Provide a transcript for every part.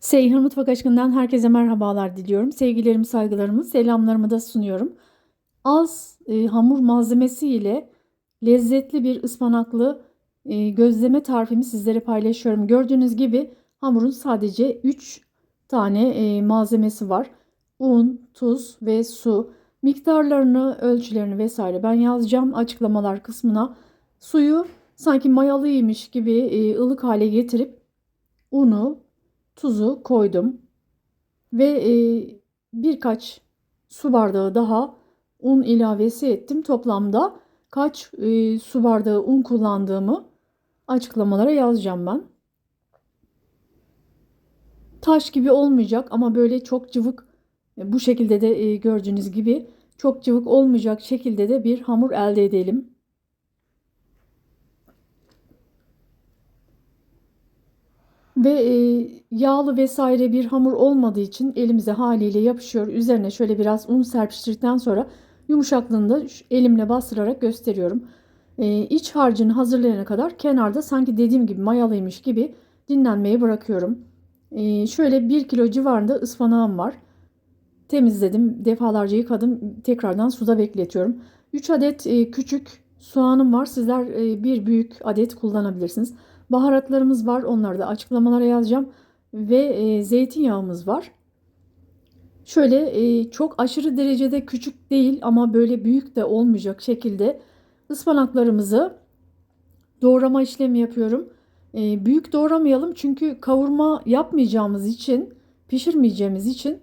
Seyhan Mutfak Aşkı'ndan herkese merhabalar diliyorum. Sevgilerimi, saygılarımı, selamlarımı da sunuyorum. Az e, hamur malzemesi ile lezzetli bir ıspanaklı e, gözleme tarifimi sizlere paylaşıyorum. Gördüğünüz gibi hamurun sadece 3 tane e, malzemesi var. Un, tuz ve su. Miktarlarını, ölçülerini vesaire ben yazacağım açıklamalar kısmına. Suyu sanki mayalıymış gibi e, ılık hale getirip unu, tuzu koydum. Ve e, birkaç su bardağı daha un ilavesi ettim. Toplamda kaç e, su bardağı un kullandığımı açıklamalara yazacağım ben. Taş gibi olmayacak ama böyle çok cıvık e, bu şekilde de e, gördüğünüz gibi çok cıvık olmayacak şekilde de bir hamur elde edelim. Ve e, yağlı vesaire bir hamur olmadığı için elimize haliyle yapışıyor. Üzerine şöyle biraz un serpiştirdikten sonra yumuşaklığını da elimle bastırarak gösteriyorum. E, iç harcını hazırlayana kadar kenarda sanki dediğim gibi mayalıymış gibi dinlenmeye bırakıyorum. E, şöyle 1 kilo civarında ıspanağım var. Temizledim, defalarca yıkadım, tekrardan suda bekletiyorum. 3 adet e, küçük soğanım var. Sizler e, bir büyük adet kullanabilirsiniz. Baharatlarımız var. Onları da açıklamalara yazacağım. Ve e, zeytinyağımız var. Şöyle e, çok aşırı derecede küçük değil ama böyle büyük de olmayacak şekilde ıspanaklarımızı doğrama işlemi yapıyorum. Büyük doğramayalım çünkü kavurma yapmayacağımız için, pişirmeyeceğimiz için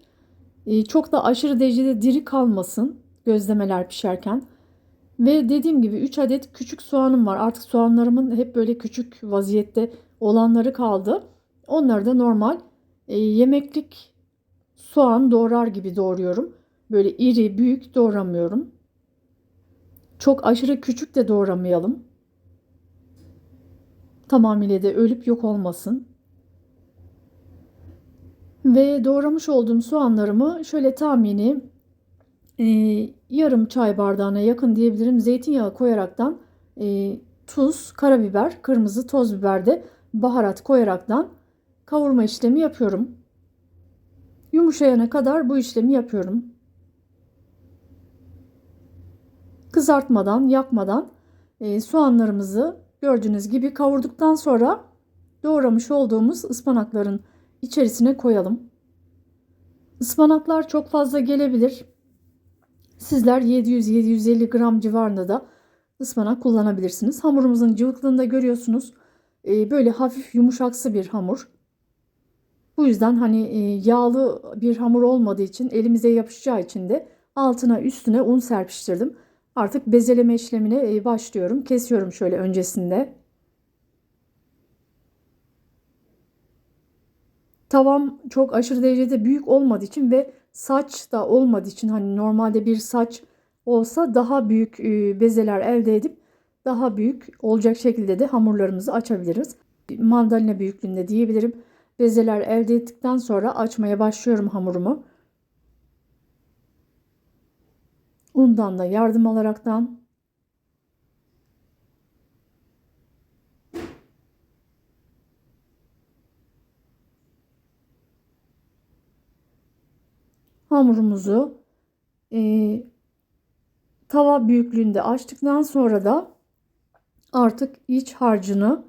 çok da aşırı derecede diri kalmasın gözlemeler pişerken. Ve dediğim gibi 3 adet küçük soğanım var. Artık soğanlarımın hep böyle küçük vaziyette olanları kaldı. Onları da normal e, yemeklik soğan doğrar gibi doğruyorum. Böyle iri, büyük doğramıyorum. Çok aşırı küçük de doğramayalım. Tamamıyla de ölüp yok olmasın. Ve doğramış olduğum soğanlarımı şöyle tahmini e, yarım çay bardağına yakın diyebilirim zeytinyağı koyaraktan e, tuz, karabiber, kırmızı toz biber de baharat koyaraktan kavurma işlemi yapıyorum. Yumuşayana kadar bu işlemi yapıyorum. Kızartmadan, yakmadan e, soğanlarımızı gördüğünüz gibi kavurduktan sonra doğramış olduğumuz ıspanakların içerisine koyalım. Ispanaklar çok fazla gelebilir. Sizler 700-750 gram civarında da ıspanak kullanabilirsiniz. Hamurumuzun cıvıklığını da görüyorsunuz. Ee, böyle hafif yumuşaksı bir hamur. Bu yüzden hani e, yağlı bir hamur olmadığı için elimize yapışacağı için de altına üstüne un serpiştirdim. Artık bezeleme işlemine e, başlıyorum. Kesiyorum şöyle öncesinde. Tavam çok aşırı derecede büyük olmadığı için ve saç da olmadığı için hani normalde bir saç olsa daha büyük e, bezeler elde edip daha büyük olacak şekilde de hamurlarımızı açabiliriz. Mandalina büyüklüğünde diyebilirim. Bezeler elde ettikten sonra açmaya başlıyorum hamurumu. Undan da yardım alaraktan hamurumuzu e, tava büyüklüğünde açtıktan sonra da artık iç harcını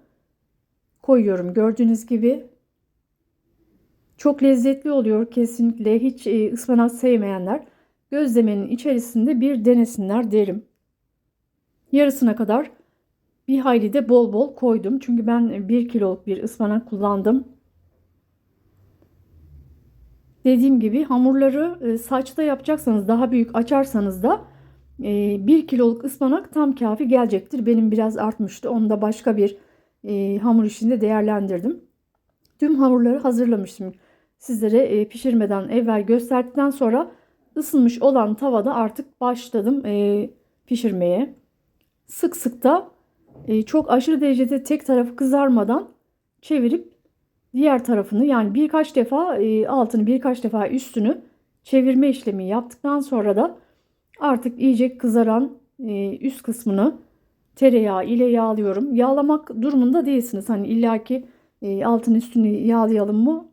koyuyorum. Gördüğünüz gibi çok lezzetli oluyor kesinlikle. Hiç e, ıspanak sevmeyenler gözlemenin içerisinde bir denesinler derim. Yarısına kadar bir hayli de bol bol koydum. Çünkü ben 1 kiloluk bir ıspanak kullandım. Dediğim gibi hamurları e, saçta yapacaksanız daha büyük açarsanız da 1 e, kiloluk ıspanak tam kafi gelecektir. Benim biraz artmıştı. Onu da başka bir e, hamur işinde değerlendirdim. Tüm hamurları hazırlamıştım. Sizlere pişirmeden evvel gösterdikten sonra ısınmış olan tavada artık başladım pişirmeye. Sık sık da çok aşırı derecede tek tarafı kızarmadan çevirip diğer tarafını yani birkaç defa e, altını birkaç defa üstünü çevirme işlemi yaptıktan sonra da artık iyice kızaran e, üst kısmını tereyağı ile yağlıyorum. Yağlamak durumunda değilsiniz. Hani illaki e, altın üstünü yağlayalım mı?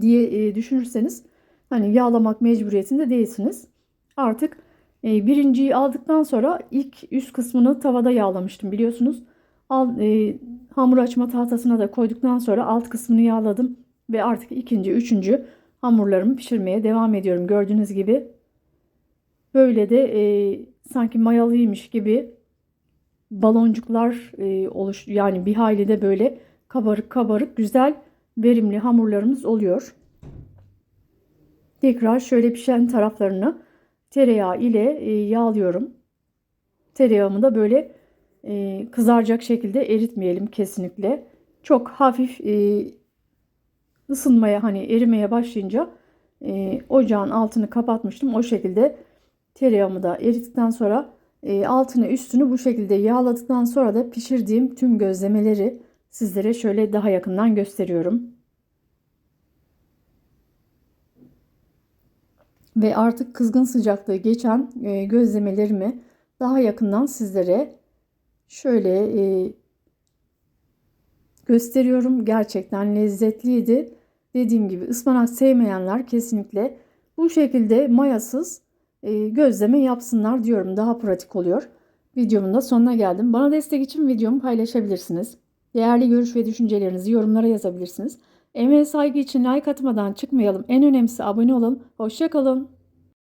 diye e, düşünürseniz hani yağlamak mecburiyetinde değilsiniz. Artık birinciyi aldıktan sonra ilk üst kısmını tavada yağlamıştım biliyorsunuz. Al, e, hamur açma tahtasına da koyduktan sonra alt kısmını yağladım ve artık ikinci, üçüncü hamurlarımı pişirmeye devam ediyorum. Gördüğünüz gibi böyle de e, sanki mayalıymış gibi baloncuklar e, oluş yani bir hayli de böyle kabarık kabarık güzel verimli hamurlarımız oluyor. Tekrar şöyle pişen taraflarını tereyağı ile e, yağlıyorum. Tereyağımı da böyle e, kızaracak şekilde eritmeyelim kesinlikle. Çok hafif e, ısınmaya hani erimeye başlayınca e, ocağın altını kapatmıştım. O şekilde tereyağımı da erittikten sonra altını üstünü bu şekilde yağladıktan sonra da pişirdiğim tüm gözlemeleri sizlere şöyle daha yakından gösteriyorum. Ve artık kızgın sıcaklığı geçen gözlemelerimi daha yakından sizlere şöyle e, gösteriyorum. Gerçekten lezzetliydi. Dediğim gibi ıspanak sevmeyenler kesinlikle bu şekilde mayasız e, gözleme yapsınlar diyorum. Daha pratik oluyor. Videomun da sonuna geldim. Bana destek için videomu paylaşabilirsiniz. Değerli görüş ve düşüncelerinizi yorumlara yazabilirsiniz. Emeğe saygı için like atmadan çıkmayalım. En önemlisi abone olun. Hoşçakalın.